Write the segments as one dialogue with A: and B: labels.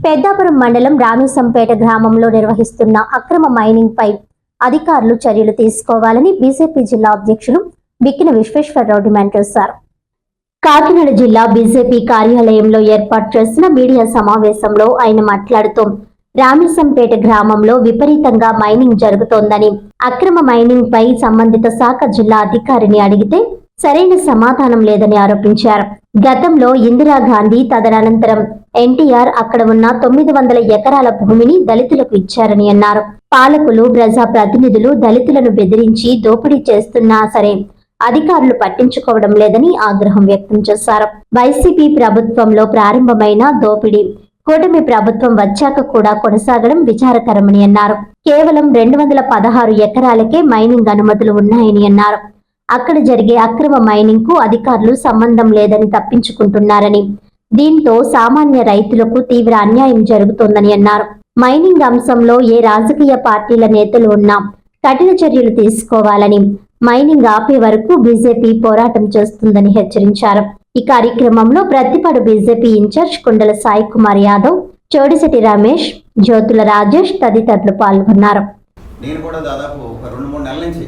A: పెద్దాపురం మండలం రామేశంపేట గ్రామంలో నిర్వహిస్తున్న అక్రమ మైనింగ్ పై అధికారులు చర్యలు తీసుకోవాలని బీజేపీ జిల్లా అధ్యక్షులు బిక్కిన విశ్వేశ్వరరావు డిమాండ్ చేశారు. కాకినాడ జిల్లా బీజేపీ కార్యాలయంలో ఏర్పాటు చేసిన మీడియా సమావేశంలో ఆయన మాట్లాడుతూ రామేశంపేట గ్రామంలో విపరీతంగా మైనింగ్ జరుగుతోందని అక్రమ మైనింగ్ పై సంబంధిత శాఖ జిల్లా అధికారిని అడిగితే సరైన సమాధానం లేదని ఆరోపించారు. గతంలో ఇందిరాగాంధీ తదనంతరం ఎన్టీఆర్ అక్కడ ఉన్న తొమ్మిది వందల ఎకరాల భూమిని దళితులకు ఇచ్చారని అన్నారు. పాలకులు ప్రజా ప్రతినిధులు దళితులను బెదిరించి దోపిడీ చేస్తున్నా సరే అధికారులు పట్టించుకోవడం లేదని ఆగ్రహం వ్యక్తం చేశారు. వైసీపీ ప్రభుత్వంలో ప్రారంభమైన దోపిడీ కూటమి ప్రభుత్వం వచ్చాక కూడా కొనసాగడం విచారకరమని అన్నారు. కేవలం రెండు వందల పదహారు ఎకరాలకే మైనింగ్ అనుమతులు ఉన్నాయని అన్నారు. అక్కడ జరిగే అక్రమ మైనింగ్కు అధికారులు సంబంధం లేదని తప్పించుకుంటున్నారని. దీంతో సామాన్య రైతులకు తీవ్ర అన్యాయం జరుగుతోందని అన్నారు. మైనింగ్ అంశంలో ఏ రాజకీయ పార్టీల నేతలు ఉన్నా కఠిన చర్యలు తీసుకోవాలని మైనింగ్ ఆపే వరకు బీజేపీ పోరాటం చేస్తుందని హెచ్చరించారు. ఈ కార్యక్రమంలో ప్రతిపాడు బీజేపీ ఇన్ఛార్జ్ కుండల సాయి కుమార్ యాదవ్ చోడిశెట్టి రమేష్ జ్యోతుల రాజేష్ తదితరులు పాల్గొన్నారు.
B: నేను కూడా దాదాపు ఒక రెండు మూడు నెలల నుంచి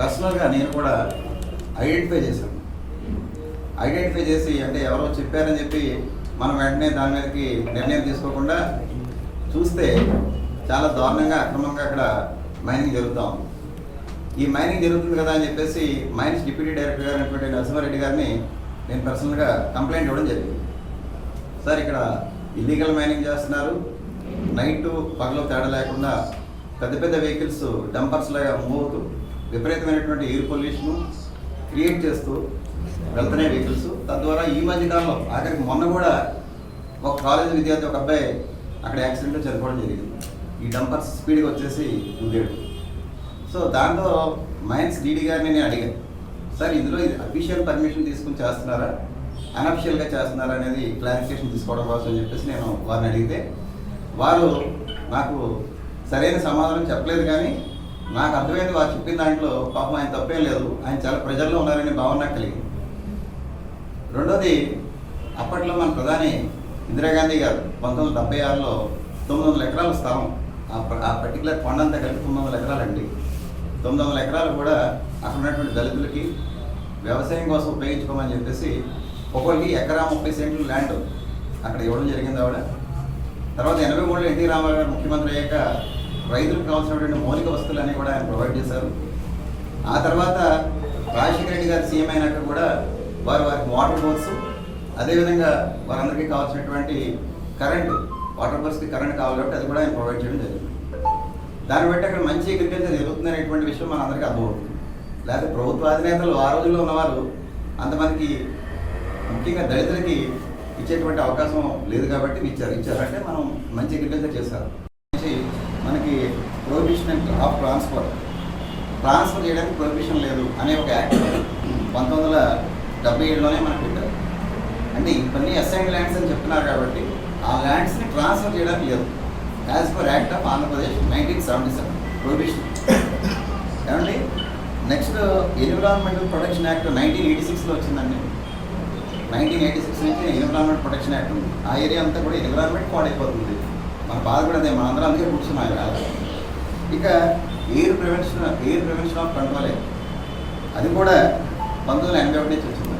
B: పర్సనల్గా నేను కూడా ఐడెంటిఫై చేశాను. ఐడెంటిఫై చేసి అంటే ఎవరో చెప్పారని చెప్పి మనం వెంటనే దాని మీదకి నిర్ణయం తీసుకోకుండా చూస్తే చాలా దారుణంగా అక్రమంగా అక్కడ మైనింగ్ జరుగుతూ ఉంది. ఈ మైనింగ్ జరుగుతుంది కదా అని చెప్పేసి మైన్స్ డిప్యూటీ డైరెక్టర్ గారు అయినటువంటి నరసింహారెడ్డి గారిని నేను పర్సనల్గా కంప్లైంట్ ఇవ్వడం జరిగింది. సార్ ఇక్కడ ఇల్లీగల్ మైనింగ్ చేస్తున్నారు. నైట్ పగలు తేడా లేకుండా పెద్ద పెద్ద వెహికల్స్ డంపర్స్ లాగా మూవ్ అవుతూ విపరీతమైనటువంటి ఎయిర్ పొల్యూషన్ క్రియేట్ చేస్తూ వెళ్తున్నాయి వెహికల్స్ తద్వారా ఈ మధ్య కాలంలో ఆఖరికి మొన్న కూడా ఒక కాలేజ్ విద్యార్థి ఒక అబ్బాయి అక్కడ యాక్సిడెంట్లో చనిపోవడం జరిగింది. ఈ డంపర్స్ స్పీడ్గా వచ్చేసి గుద్దాడు సో దాంతో మైన్స్ డీడీ గారిని నేను అడిగాను. సార్ ఇందులో ఇది అఫీషియల్ పర్మిషన్ తీసుకుని చేస్తున్నారా? అనఫిషియల్గా చేస్తున్నారా? అనేది క్లారిఫికేషన్ తీసుకోవడం కోసం అని చెప్పేసి నేను వారిని అడిగితే వారు నాకు సరైన సమాధానం చెప్పలేదు కానీ నాకు అర్థమైంది వారు చెప్పిన దాంట్లో పాపం ఆయన తప్పేం లేదు. ఆయన చాలా ప్రజల్లో ఉన్నారనే భావన కలిగింది. రెండోది అప్పట్లో మన ప్రధాని ఇందిరాగాంధీ గారు పంతొమ్మిది వందల డెబ్బై ఆరులో తొమ్మిది వందల ఎకరాల స్థలం ఆ ఆ పర్టికులర్ కొండంతా కలిపి తొమ్మిది వందల ఎకరాలండి. తొమ్మిది వందల ఎకరాలు కూడా అక్కడ ఉన్నటువంటి దళితులకి వ్యవసాయం కోసం ఉపయోగించుకోమని చెప్పేసి ఒక్కొక్కటి ఎకరా ముప్పై సెంట్లు ల్యాండ్ అక్కడ ఇవ్వడం జరిగింది ఆవిడ. తర్వాత ఎనభై మూడులో ఎన్టీ రామారావు గారు ముఖ్యమంత్రి అయ్యాక రైతులకు కావాల్సినటువంటి మౌలిక వస్తువులన్నీ కూడా ఆయన ప్రొవైడ్ చేశారు. ఆ తర్వాత రాజశేఖర రెడ్డి గారు సీఎం అయినాక కూడా వారు వారికి వాటర్ బోర్స్ అదేవిధంగా వారందరికీ కావాల్సినటువంటి కరెంటు వాటర్ బోర్స్కి కరెంట్ కావాలి కాబట్టి అది కూడా ఆయన ప్రొవైడ్ చేయడం జరిగింది. దాన్ని బట్టి అక్కడ మంచి అగ్రికల్చర్ జరుగుతుంది అనేటువంటి విషయం మనందరికీ అర్థమవుతుంది. లేకపోతే ప్రభుత్వ అధినేతలు ఆ రోజుల్లో ఉన్నవారు అంతమందికి ముఖ్యంగా దళితులకి ఇచ్చేటువంటి అవకాశం లేదు కాబట్టి ఇచ్చారు. ఇచ్చారంటే మనం మంచి అగ్రికల్చర్ చేశారు. మనకి ప్రొహిబిషన్ ఆఫ్ ట్రాన్స్ఫర్. ట్రాన్స్ఫర్ చేయడానికి ప్రొహిబిషన్ లేదు అనే ఒక యాక్ట్ పంతొమ్మిది వందల డెబ్బై ఏడులోనే మనకు పెట్టారు. అంటే ఇవన్నీ అసైన్ ల్యాండ్స్ అని చెప్తున్నారు కాబట్టి ఆ ల్యాండ్స్ని ట్రాన్స్ఫర్ చేయడానికి లేదు. As per act of Andhra Pradesh nineteen seventy seven prohibition. ఏమండి? Next environmental protection act nineteen eighty సిక్స్లో వచ్చిందండి. నైన్టీన్ ఎయిటీ సిక్స్ నుంచి ఎన్విరాన్మెంట్ ప్రొటెక్షన్ యాక్ట్ ఉంది. ఆ ఏరియా అంతా కూడా ఎన్విరాన్మెంట్ పాడైపోతుంది. మన బాధ కూడా అదే మన అందరం అందుకే కూర్చున్నాం ఇవాళ ఇక air prevention air prevention of control అది కూడా పంతొమ్మిది వందల ఎనభై ఒకటి నుంచి వచ్చింది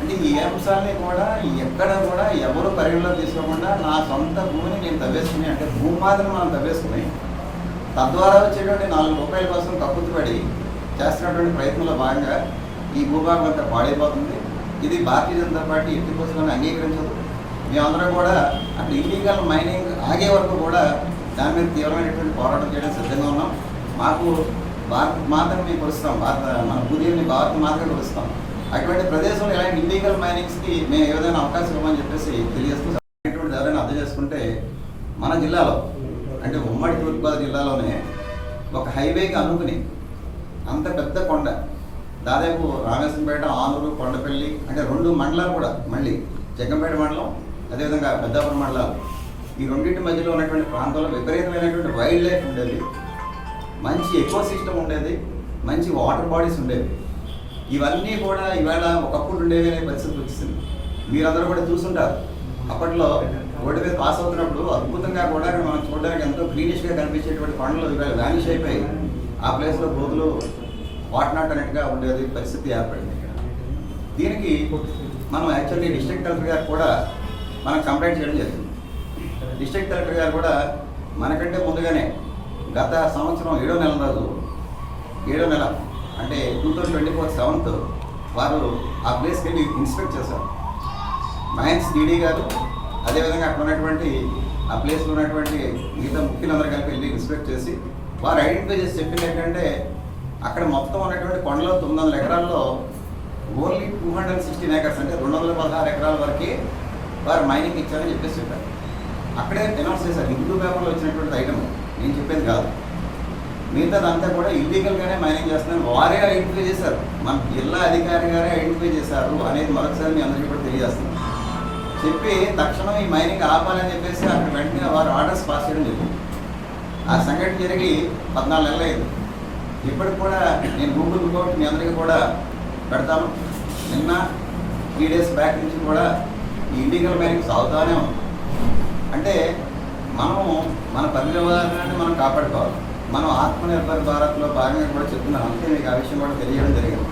B: అంటే ఈ అంశాన్ని కూడా ఎక్కడ కూడా ఎవరు పరిగణలో తీసుకోకుండా నా సొంత భూమిని నేను తవ్వేసుకుని అంటే భూమాతను మనం తవ్వేసుకుని తద్వారా వచ్చేటువంటి నాలుగు రూపాయల కోసం కక్కుతుపడి చేస్తున్నటువంటి ప్రయత్నంలో భాగంగా ఈ భూభాగం అంతా పాడైపోతుంది. ఇది భారతీయ జనతా పార్టీ ఎట్టి కోసం అంగీకరించదు. మేమందరం కూడా అక్కడ ఇల్లీగల్ మైనింగ్ ఆగే వరకు కూడా దాని మీద తీవ్రమైనటువంటి పోరాటం చేయడం సిద్ధంగా ఉన్నాం. మాకు భారత మాతను మేము కొలుస్తాం. భారత మన భూదేవిని భారత మాతగా కొలుస్తాం. అటువంటి ప్రదేశంలో ఇలాంటి ఇల్లీగల్ మైనింగ్స్కి మేము ఏదైనా అవకాశం ఇవ్వమని చెప్పేసి తెలియజేస్తూ ఎవరైనా అర్థం చేసుకుంటే మన జిల్లాలో అంటే ఉమ్మడి తూర్పుగోదావరి జిల్లాలోనే ఒక హైవేకి అనుకుని అంత పెద్ద కొండ దాదాపు రామేశ్వరంపేట ఆనూరు కొండపల్లి అంటే రెండు మండలాలు కూడా మళ్ళీ జగ్గంపేట మండలం అదేవిధంగా పెద్దాపురం మండలాలు ఈ రెండింటి మధ్యలో ఉన్నటువంటి ప్రాంతంలో విపరీతమైనటువంటి వైల్డ్ లైఫ్ ఉండేది. మంచి ఎకో సిస్టమ్ ఉండేది. మంచి వాటర్ బాడీస్ ఉండేవి. ఇవన్నీ కూడా ఈవేళ ఒకప్పుడు ఉండేవి అనే పరిస్థితి వచ్చింది. మీరందరూ కూడా చూసుంటారు అప్పట్లో రోడ్డు మీద పాస్ అవుతున్నప్పుడు అద్భుతంగా కూడా మనం చూడడానికి ఎంతో గ్రీనిష్గా కనిపించేటువంటి కొండలు ఇవాళ వ్యానిష్ అయిపోయి ఆ ప్లేస్లో బోధులు వాటినాట్ అన్నట్టుగా ఉండేది పరిస్థితి ఏర్పడింది దీనికి మనం యాక్చువల్లీ డిస్ట్రిక్ట్ కలెక్టర్ గారు కూడా మనం కంప్లైంట్ చేయడం జరిగింది. డిస్ట్రిక్ట్ కలెక్టర్ గారు కూడా మనకంటే ముందుగానే గత సంవత్సరం ఏడో నెల రోజు ఏడో నెల అంటే two thousand twenty four seventh వారు ఆ ప్లేస్కి వెళ్ళి ఇన్స్పెక్ట్ చేశారు. మైన్స్ డీడీ గారు అదేవిధంగా అక్కడ ఉన్నటువంటి ఆ ప్లేస్లో ఉన్నటువంటి మిగతా ముఖ్యులందరూ కలిపి వెళ్ళి ఇన్స్పెక్ట్ చేసి వారు ఐడెంటిఫై చేసి చెప్పింది ఏంటంటే అక్కడ మొత్తం ఉన్నటువంటి కొండలో తొమ్మిది వందల ఎకరాల్లో only two hundred sixteen acres అంటే రెండు వందల పదహారు ఎకరాల వరకే వారు మైనింగ్ ఇచ్చారని చెప్పేసి చెప్పారు. అక్కడే అనౌన్స్ చేశారు. హిందూ పేపర్లో వచ్చినటువంటి ఐటమ్ నేను చెప్పేది కాదు. మిగతాదంతా కూడా ఇల్లీగల్గానే మైనింగ్ చేస్తున్నారు వారే ఐడెంటిఫై చేశారు. మన జిల్లా అధికారి గారే ఐడెంటిఫై చేశారు అనేది మరొకసారి మీ అందరికీ కూడా తెలియజేస్తున్నాం చెప్పి తక్షణం ఈ మైనింగ్ ఆపాలని చెప్పేసి అక్కడ వెంటనే వారు ఆర్డర్స్ పాస్ చేయడం జరిగింది. ఆ సంఘటన జరిగి పద్నాలుగు నెలలు అయింది. ఇప్పటికి కూడా నేను గూగుల్ రిపోర్ట్ మీ అందరికీ కూడా పెడతాను. నిన్న త్రీ డేస్ బ్యాక్ నుంచి కూడా ఈ ఇల్లీగల్ మైనింగ్ సాగుతానే ఉంది. అంటే మనము మన పర్యావరణాన్ని మనం కాపాడుకోవాలి. మనం ఆత్మనిర్భర్ భారత్లో భాగంగా కూడా చెప్తున్నాం. అంతే మీకు ఆ విషయం కూడా తెలియడం జరిగింది.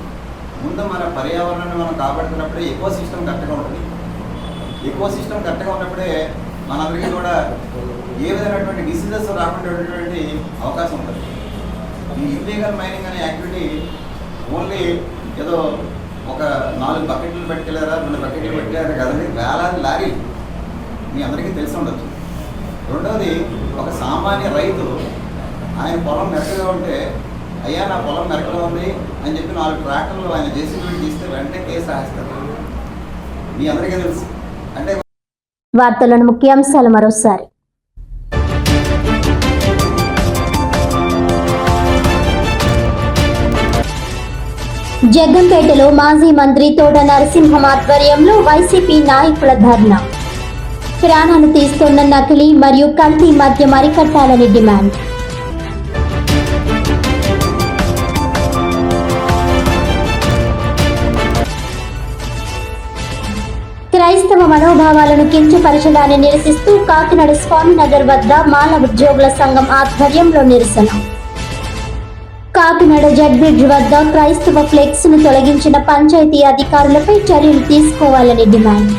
B: ముందు మన పర్యావరణాన్ని మనం కాపాడుతున్నప్పుడే ఎకో సిస్టమ్ కరెక్ట్గా ఉంటుంది. ఎకో సిస్టమ్ కరెక్ట్గా ఉన్నప్పుడే మనందరికీ కూడా ఏ విధమైనటువంటి డిసీజెస్ రాకుండా అవకాశం ఉంటుంది. ఈ ఇల్లీగల్ మైనింగ్ అనే యాక్టివిటీ ఓన్లీ ఏదో ఒక నాలుగు బకెట్లు పెట్టుకెళ్ళారా? రెండు బకెట్లు పెట్టారు కదండి వేలాది లారీలు మీ అందరికీ తెలిసి ఉండొచ్చు. రెండవది ఒక సామాన్య రైతు ఆయన పొలం మెరకగా ఉంటే అయ్యా నా పొలం మెరకగా ఉంది అని చెప్పి నాలుగు ట్రాక్టర్లు ఆయన జేసీబీ తీస్తే వెంటనే కేసు రాస్తారు మీ అందరికీ తెలుసు. అంటే
A: వార్తలను ముఖ్యాంశాలు మరోసారి. జగ్గంపేటలో మాజీ మంత్రి తోట నరసింహం ఆధ్వర్యంలో వైసీపీ నాయకుల ధర్నా. ప్రాణాలు తీస్తున్న నకిలీ మరియు కల్తీ మధ్య అరికట్టాలని డిమాండ్. క్రైస్తవ మనోభావాలను కించపరచడాన్ని నిరసిస్తూ కాకినాడ స్వామినగర్ వద్ద మాల ఉద్యోగుల సంఘం ఆధ్వర్యంలో నిరసన. కాకినాడ జడ్ వద్ద క్రైస్తవ ఫ్లెక్స్ను తొలగించిన పంచాయతీ అధికారులపై చర్యలు తీసుకోవాలని డిమాండ్.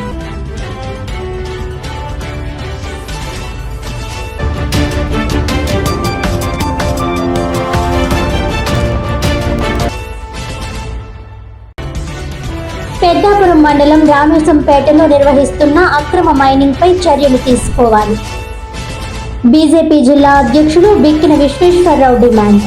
A: పెద్దాపురం మండలం రామేశంపేటలో నిర్వహిస్తున్న అక్రమ మైనింగ్ పై చర్యలు తీసుకోవాలి. బీజేపీ జిల్లా అధ్యక్షుడు బిక్కిన విశ్వేశ్వరరావు డిమాండ్.